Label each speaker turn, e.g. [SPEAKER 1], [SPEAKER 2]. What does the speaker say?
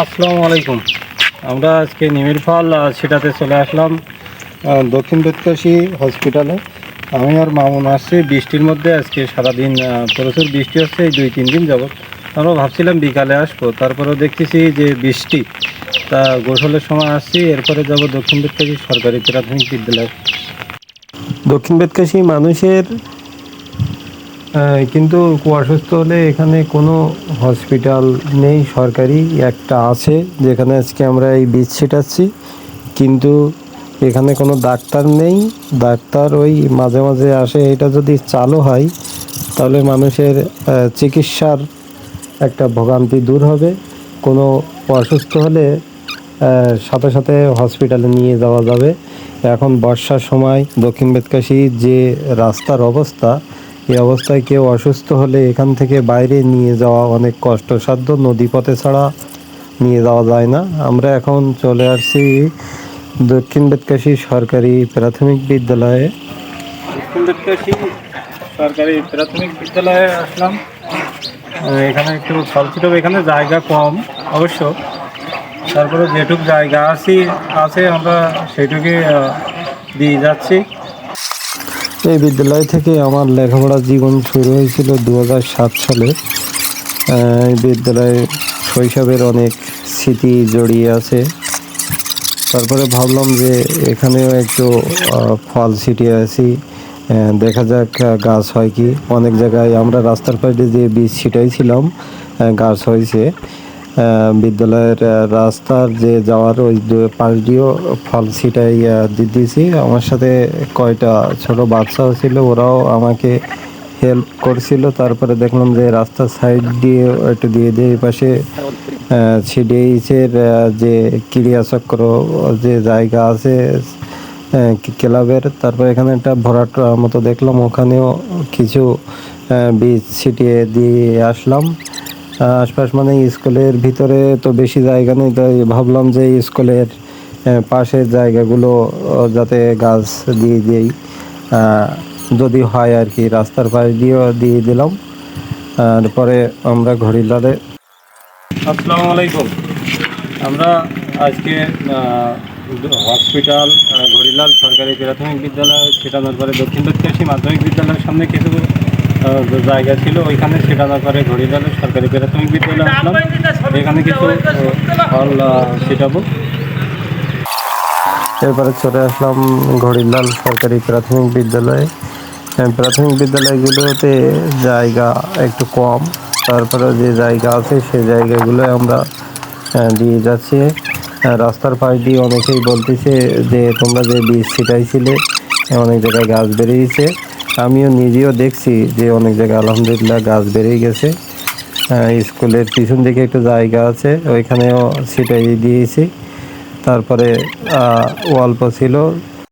[SPEAKER 1] আসসালামু আলাইকুম। আমরা আজকে নিমিরফল ফল সেটাতে চলে আসলাম দক্ষিণ বেতকাশি হসপিটালে। আমি আর মামুন আসছি, বৃষ্টির মধ্যে আজকে সারাদিন প্রচুর বৃষ্টি হচ্ছে, এই দুই তিন দিন যাবত আমরা ভাবছিলাম বিকালে আসব, তারপরেও দেখতেছি যে বৃষ্টি, তা গোসলের সময় আসছি, এরপরে যাব দক্ষিণ বেতকাশি সরকারি প্রাথমিক বিদ্যালয়। দক্ষিণ বেতকাশি মানুষের কিন্তু অসুস্থ হলে এখানে কোনো হসপিটাল নেই, সরকারি একটা আছে, যেখানে আজকে আমরা এই বীজ ছিটাচ্ছি। কিন্তু এখানে কোনো ডাক্তার নেই, ডাক্তার ওই মাঝে মাঝে আসে, এটা যদি চালু হয়, তাহলে মানুষের চিকিৎসার একটা ভোগান্তি দূর হবে। কোনো অসুস্থ হলে সাথে সাথে হসপিটালে নিয়ে যাওয়া যাবে। এখন বর্ষার সময় দক্ষিণ বেতকাশি যে রাস্তার অবস্থা এই অবস্থায় কেউ অসুস্থ হলে এখান থেকে বাইরে নিয়ে যাওয়া অনেক কষ্টসাধ্য। নদী পথে ছাড়া নিয়ে যাওয়া যায় না। আমরা এখন চলে আসছি দক্ষিণ বেতকাশি সরকারি প্রাথমিক বিদ্যালয়ে। দক্ষিণ বেতকাশি সরকারি প্রাথমিক বিদ্যালয়ে আসলাম। এখানে একটু ফল ছিল এখানে জায়গা কম অবশ্য। তারপরে যেটুক জায়গা আছি আছে আমরা সেটুকুই আহ, দিয়ে যাচ্ছি। এই বিদ্যালয় থেকে আমার লেখাপড়া জীবন শুরু হয়েছিল দু হাজার সাত সালে। এই বিদ্যালয়ে শৈশবের অনেক স্মৃতি জড়িয়ে আছে। তারপরে ভাবলাম যে এখানেও একটু ফল ছিটিয়ে আছি দেখা যাক গাছ হয় কি। অনেক জায়গায় আমরা রাস্তার পাশে যে বীজ ছিটাইছিলাম গাছ হয়েছে। বিদ্যালয়ের রাস্তার যে যাওয়ার ওই পাশ দিয়েও ফল ছিটাই দিয়েছি আমার সাথে কয়টা ছোট বাচ্চাও ছিল, ওরাও আমাকে হেল্প করছিল। তারপরে দেখলাম যে রাস্তার সাইড দিয়ে একটু দিয়ে দিয়ে পাশে ছিডিয়েছের যে ক্রিয়াচক্র যে জায়গা আছে ক্লাবের। তারপর এখানে একটা ভরাট মতো দেখলাম, ওখানেও কিছু বীজ ছিটিয়ে দিয়ে আসলাম। আশপাশ মানে স্কুলের ভিতরে তো বেশি জায়গা নেই, তাই ভাবলাম যে স্কুলের পাশের জায়গাগুলো যাতে গাছ দিয়ে দিই যদি হয় আর কি, রাস্তার পাশ দিয়েও দিয়ে দিলাম। তারপরে আমরা ঘড়িলালে। আসসালামু আলাইকুম। আমরা আজকে হসপিটাল ঘড়িলাল সরকারি প্রাথমিক বিদ্যালয় সেটানোর পরে দক্ষিণ দক্ষিণী মাধ্যমিক বিদ্যালয়ের সামনে কিছু জায়গা ছিল, ওইখানে সেটানোর পরে ঘড়িলাল সরকারি প্রাথমিক বিদ্যালয় আসলাম এখানে কিছু ফল ছিটাবো? এরপরে চলে আসলাম ঘড়িলাল সরকারি প্রাথমিক বিদ্যালয়ে। প্রাথমিক বিদ্যালয়গুলোতে জায়গা একটু কম তারপরে যে জায়গা আছে সে জায়গাগুলো আমরা দিয়ে যাচ্ছি। রাস্তার পাশ দিয়ে অনেকেই বলতেছে যে তোমরা যে বীজ ছিটাইছিলে অনেক জায়গায় গাছ বেরিয়েছে। আমিও নিজেও দেখছি যে অনেক জায়গায় আলহামদুলিল্লাহ গাছ বেড়েই গেছে। স্কুলের পিছন দিকে একটু জায়গা আছে, ওইখানেও ছিটাই দিয়েছি। তারপরে অল্প ছিল